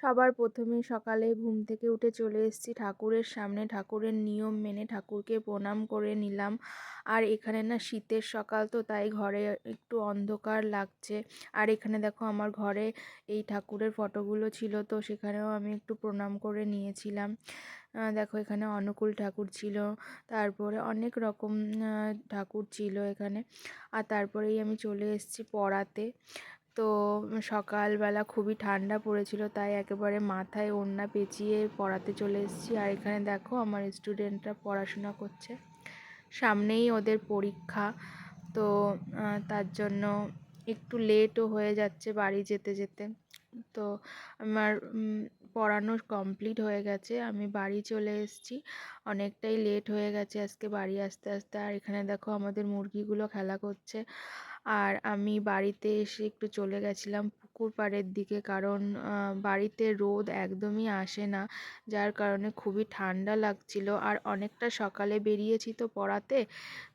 সবার প্রথমে সকালে ঘুম থেকে উঠে চলে এসেছি ঠাকুরের সামনে। ঠাকুরের নিয়ম মেনে ঠাকুরকে প্রণাম করে নিলাম। আর এখানে না শীতের সকাল তো, তাই ঘরে একটু অন্ধকার লাগছে। আর এখানে দেখো আমার ঘরে এই ঠাকুরের ফটোগুলো ছিল, তো সেখানেও আমি একটু প্রণাম করে নিয়েছিলাম। দেখো এখানে অনুকূল ঠাকুর ছিল, তারপরে অনেক রকম ঠাকুর ছিল এখানে। আর তারপরেই আমি চলে এসেছি পড়াতে। তো সকালবেলা খুবই ঠান্ডা পড়েছিল, তাই একেবারে মাথায় ওড়না পেঁচিয়ে পড়াতে চলে এসেছি। আর এখানে দেখো আমার স্টুডেন্টরা পড়াশোনা করছে। সামনেই ওদের পরীক্ষা, তো তার জন্য একটু লেটও হয়ে যাচ্ছে বাড়ি যেতে যেতে। তো আমার পড়ানো কমপ্লিট হয়ে গেছে, আমি বাড়ি চলে এসেছি। অনেকটাই লেট হয়ে গেছে আজকে বাড়ি আসতে আসতে। আর এখানে দেখো আমাদের মুরগিগুলো খেলা করছে। আর আমি বাড়িতে এসে একটু চলে গেছিলাম পুকুর পাড়ের দিকে কারণ বাড়িতে রোদ একদমই আসে না। যার কারণে খুবই ঠান্ডা লাগছিল আর অনেকটা সকালে বেরিয়েছি তো পড়াতে,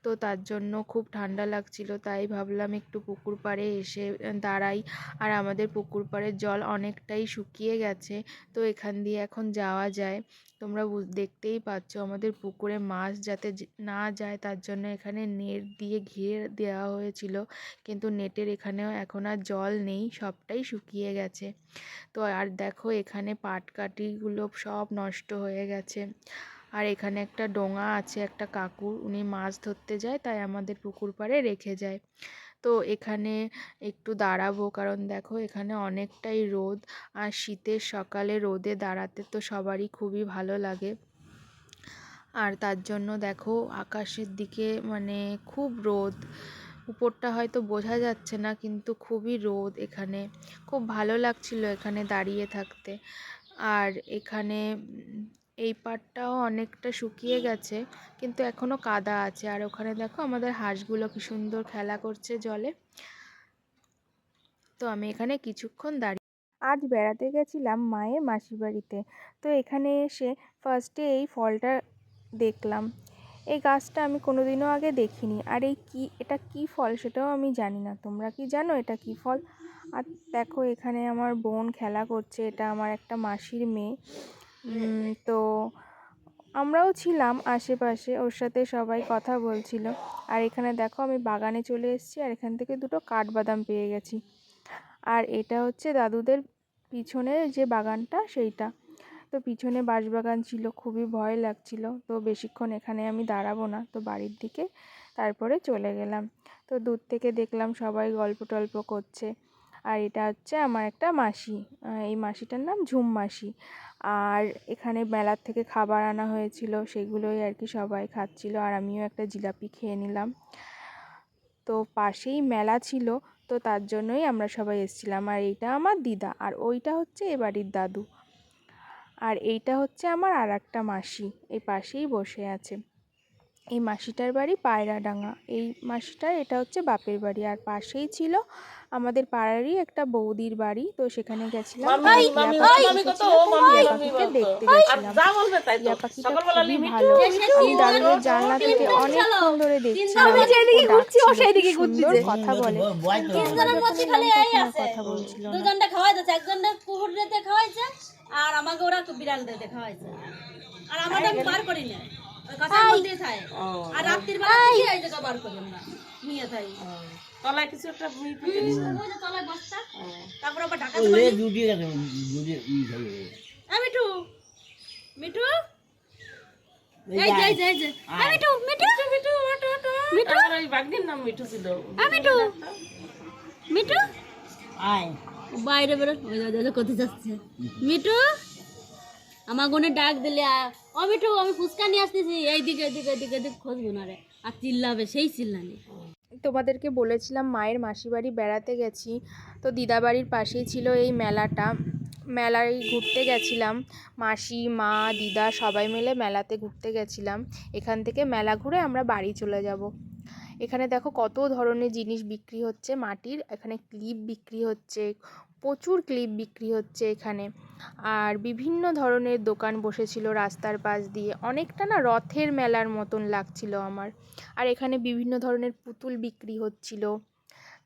তো তার জন্য খুব ঠান্ডা লাগছিল। তাই ভাবলাম একটু পুকুর পাড়ে এসে দাঁড়াই। আর আমাদের পুকুর পাড়ের জল অনেকটাই শুকিয়ে গেছে, তো এখান দিয়ে এখন যাওয়া যায়। তোমরা দেখতেই পাচ্ছ আমাদের পুকুরে মাছ যাতে না যায় তার জন্য এখানে নেট দিয়ে ঘিরে দেওয়া হয়েছিল। কিন্তু নেটের এখানেও এখন আর জল নেই, সবটাই শুকিয়ে গেছে। তো আর দেখো এখানে পাটকাঠিগুলো সব নষ্ট হয়ে গেছে। আর এখানে একটা ডোঙা আছে, একটা কাকুর, উনি মাছ ধরতে যায়, তাই আমাদের পুকুর পাড়ে রেখে যায়। তো এখানে একটু দাঁড়াবো, কারণ দেখো এখানে অনেকটাই রোদ, আর শীতের সকালে রোদে দাঁড়াতে তো সবারই খুবই ভালো লাগে। আর তার জন্য দেখো আকাশের দিকে মানে খুব রোদ। উপরটা হয়তো বোঝা যাচ্ছে না, কিন্তু খুবই রোদ এখানে। খুব ভালো লাগছিল এখানে দাঁড়িয়ে থাকতে। আর এখানে এই পাটটাও অনেকটা শুকিয়ে গেছে, কিন্তু এখনও কাদা আছে। আর ওখানে দেখো আমাদের হাঁসগুলো কি সুন্দর খেলা করছে জলে। তো আমি এখানে কিছুক্ষণ দাঁড়িয়ে আজ বেড়াতে গেছিলাম মায়ের মাসির বাড়িতে। তো এখানে এসে ফার্স্টে এই ফলটা দেখলাম। এই গাছটা আমি কোনোদিনও আগে দেখিনি। আর এই কী, এটা কী ফল সেটাও আমি জানি না। তোমরা কি জানো এটা কী ফল? আর দেখো এখানে আমার বোন খেলা করছে, এটা আমার একটা মাসির মেয়ে। তো আমরাও ছিলাম আশেপাশে, ওর সাথে সবাই কথা বলছিল। আর এখানে দেখো আমি বাগানে চলে এসেছি, আর এখান থেকে দুটো কাঠবাদাম পেয়ে গেছি। আর এটা হচ্ছে দাদুদের পিছনের যে বাগানটা, সেইটা। তো পিছনে বাঁশবাগান ছিল, খুবই ভয় লাগছিল। তো বেশিক্ষণ এখানে আমি দাঁড়াবো না, তো বাড়ির দিকে তারপরে চলে গেলাম। তো দূর থেকে দেখলাম সবাই গল্প টল্প করছে। আর এটা হচ্ছে আমার একটা মাসি। এই মাসিটার নাম ঝুম মাসি। আর এখানে মেলার থেকে খাবার আনা হয়েছিল, সেগুলোই আর কি সবাই খাচ্ছিল। আর আমিও একটা জিলাপি খেয়ে নিলাম। তো পাশেই মেলা ছিল, তো তার জন্যই আমরা সবাই এসেছিলাম। আর এইটা আমার দিদা, আর ওইটা হচ্ছে এ বাড়ির দাদু। আর এইটা হচ্ছে আমার আর একটা মাসি এই পাশেই বসে আছে। এই মাসিটার বাড়ি পায়রাডাঙ্গা। এই মাসিটার এটা হচ্ছে বাপের বাড়ি। আর পাশেই ছিল আমাদের পাড়ারই একটা বৌদির বাড়ি। তো সেখানে গেছিলাম। পাখিকে দেখতে গেছিলাম। পাখিটা খুবই ভালো। আমি জানলা থেকে অনেকক্ষণ ধরে দেখছিলাম। সুন্দর কথা বলে। কথা বলছিল দুজনটা আর আমাকে ওরা বিড়াল দেখা খাওয়াইছে আর আমাদের আমি বার করি না ওই কথা বলতে থাই আর রাত্রির বেলা কি এই জায়গা বার করি আমরা নিয়ে থাই তলায় কিছু একটা তলায় বস্তা। তারপর আবার ঢাকা হয়ে মিঠু। মিঠু? এই যে এই যে এই যে। এ মিঠু মিঠু। মিঠু মিঠু মিঠু আমার ওই বাগদির নাম মিঠু ছিল। মিঠু মিঠু। আয়। বাইরে বেরো। ওই যে কোথায় যাচ্ছে। মিঠু, আমার গনে ডাক দিলে ও মিঠু, আমি ফুচকা নিয়ে আসতেছি। এইদিকে এদিকে এদিকে খুঁজবো না রে। আর চিল্লাবে, সেই চিল্লানি। তোমাদেরকে বলেছিলাম মায়ের মাসি বাড়ি বেড়াতে গেছি। তো দিদা বাড়ির পাশেই ছিল এই মেলাটা। মেলায় ঘুরতে গেছিলাম। মাসি, মা, দিদা সবাই মিলে মেলাতে ঘুরতে গেছিলাম। এখান থেকে মেলা ঘুরে আমরা বাড়ি চলে যাব। এখানে দেখো কত ধরনের জিনিস বিক্রি হচ্ছে মাটির। এখানে ক্লিপ বিক্রি হচ্ছে। প্রচুর ক্লিপ বিক্রি হচ্ছে এখানে। আর বিভিন্ন ধরনের দোকান বসেছিল রাস্তার পাশ দিয়ে। অনেকটা না রথের মেলার মতন লাগছিল আমার। আর এখানে বিভিন্ন ধরনের পুতুল বিক্রি হচ্ছিল।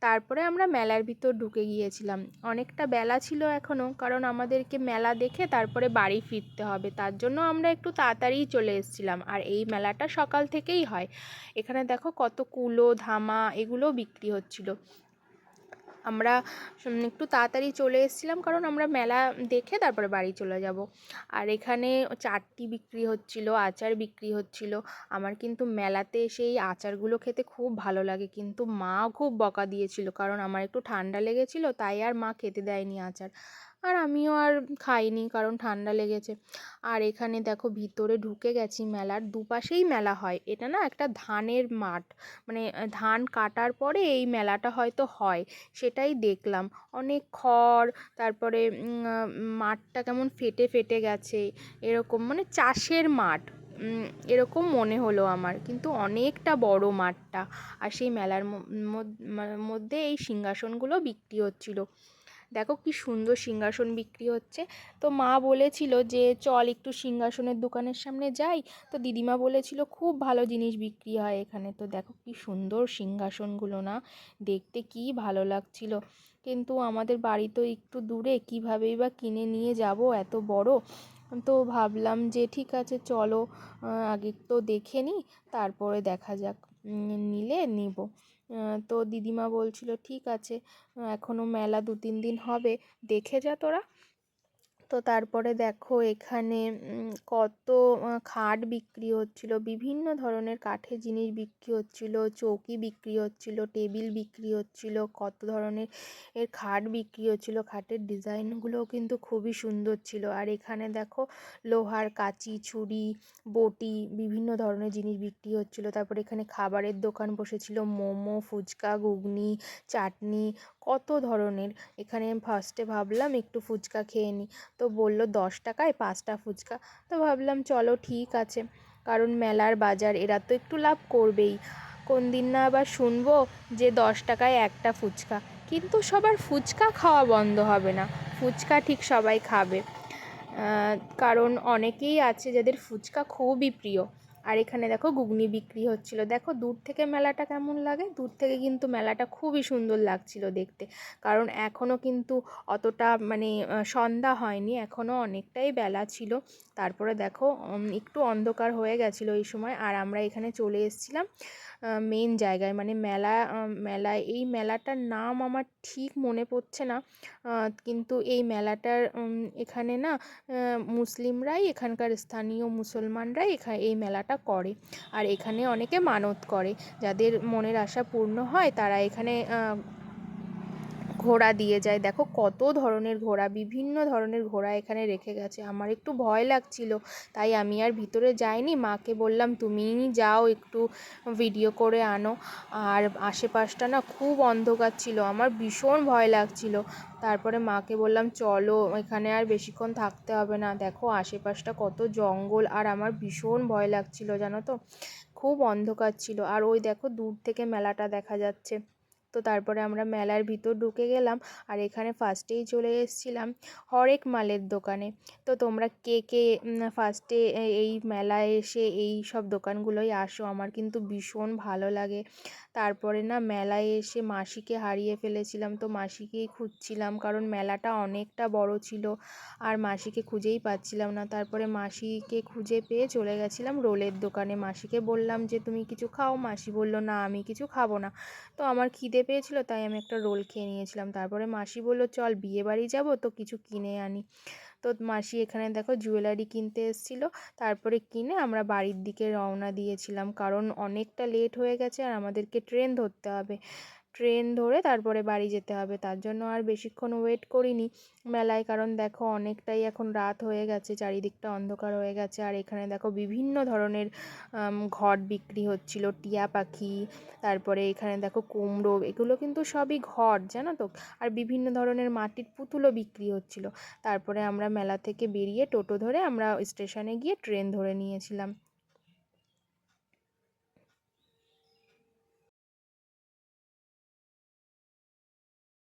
তারপরে আমরা মেলার ভিতর ঢুকে গিয়েছিলাম। অনেকটা বেলা ছিল এখনও কারণ আমাদেরকে মেলা দেখে তারপরে বাড়ি ফিরতে হবে। তার জন্য আমরা একটু তাড়াতাড়িই চলে এসেছিলাম। আর এই মেলাটা সকাল থেকেই হয়। এখানে দেখো কত কুলো, ধামা এগুলোও বিক্রি হচ্ছিল। আমরা একটু তাড়াতাড়ি চলে এসেছিলাম কারণ আমরা মেলা দেখে তারপরে বাড়ি চলে যাব। আর এখানে চারটি বিক্রি হচ্ছিল, আচার বিক্রি হচ্ছিল। আমার কিন্তু মেলাতে সেই আচারগুলো খেতে খুব ভালো লাগে, কিন্তু মা খুব বকা দিয়েছিল কারণ আমার একটু ঠান্ডা লেগেছিল, তাই আর মা খেতে দেয়নি আচার। আর আমিও আর খাইনি কারণ ঠান্ডা লেগেছে। আর এখানে দেখো ভিতরে ঢুকে গেছি মেলার, দুপাশেই মেলা হয়। এটা না একটা ধানের মাঠ। মানে ধান কাটার পরে এই মেলাটা হয়তো হয়, সেটাই দেখলাম। অনেক খড়, তারপরে মাঠটা কেমন ফেটে ফেটে গেছে, এরকম মানে চাষের মাঠ। এরকম মনে হলো আমার। কিন্তু অনেকটা বড় মাঠটা। আর সেই মেলার মধ্যে এই সিংহাসনগুলো বিক্রি হচ্ছিল। দেখো কি সুন্দর সিংহাসন বিক্রি হচ্ছে। তো মা বলেছিল যে, চল একটু সিংহাসনের দোকানের সামনে যাই। তো দিদিমা বলেছিল, খুব ভালো জিনিস বিক্রি হয় এখানে। তো দেখো কি সুন্দর সিংহাসনগুলো না, দেখতে কি ভালো লাগছিল। কিন্তু আমাদের বাড়ি তো একটু দূরে, কীভাবেই বা কিনে নিয়ে যাব এত বড়? তো ভাবলাম যে, ঠিক আছে, চলো আগে তো দেখে নিই তারপরে দেখা যাক। নিলে নিব। তো দিদিমা বলছিল, ঠিক আছে এখনও মেলা দু তিন দিন হবে, দেখে যা তোরা। তো তারপরে দেখো এখানে কত খাট বিক্রি হচ্ছিল, বিভিন্ন ধরনের কাঠের জিনিস বিক্রি হচ্ছিল, চৌকি বিক্রি হচ্ছিল, টেবিল বিক্রি হচ্ছিল, কত ধরনের এর খাট বিক্রি হচ্ছিল, খাটের ডিজাইনগুলোও কিন্তু খুবই সুন্দর ছিল। আর এখানে দেখো লোহার কাঁচি, ছুরি, বটি, বিভিন্ন ধরনের জিনিস বিক্রি হচ্ছিল। তারপরে এখানে খাবারের দোকান বসেছিল, মোমো, ফুচকা, ঘুগনি, চাটনি, কত ধরনের। এখানে ফার্স্টে ভাবলাম একটু ফুচকা খেয়ে নিই তো বলল, দশ টাকায় পাঁচটা ফুচকা? তো ভাবলাম, চলো, ঠিক আছে। কারণ মেলার বাজার, এরা তো একটু লাভ করবেই। কোন দিন না আবার শুনব যে দশ টাকায় একটা ফুচকা। কিন্তু সবার ফুচকা খাওয়া বন্ধ হবে না। ফুচকা ঠিক সবাই খাবে। কারণ অনেকেই আছে যাদের ফুচকা খুবই প্রিয়। আর এখানে দেখো ঘুগনি বিক্রি হচ্ছিল। দেখো দূর থেকে মেলাটা কেমন লাগে? দূর থেকে কিন্তু মেলাটা খুবই সুন্দর লাগছিল দেখতে। কারণ এখনও কিন্তু অতটা মানে সন্ধ্যা হয়নি এখনও অনেকটাই বেলা ছিল। তারপরে দেখো একটু অন্ধকার হয়ে গেছিল এই সময়, আর আমরা এখানে চলে এসেছিলাম মেন জায়গায় মানে মেলা মেলায়। এই মেলাটার নাম আমার ঠিক মনে পড়ছে না কিন্তু এই মেলাটার এখানে না মুসলিমরাই, এখানকার স্থানীয় মুসলমানরাই এখানে এই মেলাটা করে। আর এখানে অনেকে মানত করে। যাদের মনের আশা পূর্ণ হয়, তারা এখানে ঘোড়া দিয়ে যায়। দেখো কত ধরনের ঘোড়া, বিভিন্ন ধরনের ঘোড়া এখানে রেখে গেছে। আমার একটু ভয় লাগছিল, তাই আমি আর ভিতরে যাইনি। মাকে বললাম, তুমিই যাও একটু ভিডিও করে আনো। আর আশেপাশটা না খুব অন্ধকার ছিল, আমার ভীষণ ভয় লাগছিল। তারপরে মাকে বললাম, চলো, এখানে আর বেশিক্ষণ থাকতে হবে না। দেখো আশেপাশটা কত জঙ্গল, আর আমার ভীষণ ভয় লাগছিল, জানো তো? খুব অন্ধকার ছিল। আর ওই দেখো দূর থেকে মেলাটা দেখা যাচ্ছে। তো তারপরে আমরা মেলার ভিতর ঢুকে গেলাম আর এখানে ফার্স্টেই চলে এসেছিলাম হরেক মালের দোকানে। তো তোমরা কে কে ফার্স্টে এই মেলায় এসে এই সব দোকানগুলোই আসো, আমার কিন্তু ভীষণ ভালো লাগে। তারপরে না মেলায় এসে মাসিকে হারিয়ে ফেলেছিলাম তো মাসিকেই খুঁজছিলাম কারণ মেলাটা অনেকটা বড় ছিল আর মাসিকে খুঁজেই পাচ্ছিলাম না। তারপরে মাসিকে খুঁজে পেয়ে চলে গেছিলাম রোলের দোকানে। মাসিকে বললাম যে, তুমি কিছু খাও? মাসি বলল, না, আমি কিছু খাব না। তো আমার খিদে পেয়েছিল, তাই আমি একটা রোল খেয়ে নিয়েছিলাম। তারপরে মাসি বলল, চল বিয়ে বাড়ি যাব, তো কিছু কিনে আনি। তো মাসি এখানে দেখো জুয়েলারি কিনতে এসেছিল। তারপরে কিনে আমরা বাড়ির দিকে রওনা দিয়েছিলাম। কারণ অনেকটা লেট হয়ে গেছে আর আমাদেরকে ট্রেন ধরতে হবে। ট্রেন ধরে তারপরে বাড়ি যেতে হবে। তার জন্য আর বেশিক্ষণ ওয়েট করিনি মেলায়। কারণ দেখো, অনেকটাই এখন রাত হয়ে গেছে, চারিদিকটা অন্ধকার হয়ে গেছে। আর এখানে দেখো, বিভিন্ন ধরনের ঘট বিক্রি হচ্ছিল, টিয়া পাখি, তারপরে এখানে দেখো, কুমড়ো, এগুলো কিন্তু সবই ঘট, জানো তো? আর বিভিন্ন ধরনের মাটির পুতুলও বিক্রি হচ্ছিল। তারপরে আমরা মেলা থেকে বেরিয়ে টোটো ধরে আমরা স্টেশনে গিয়ে ট্রেন ধরে নিয়েছিলাম।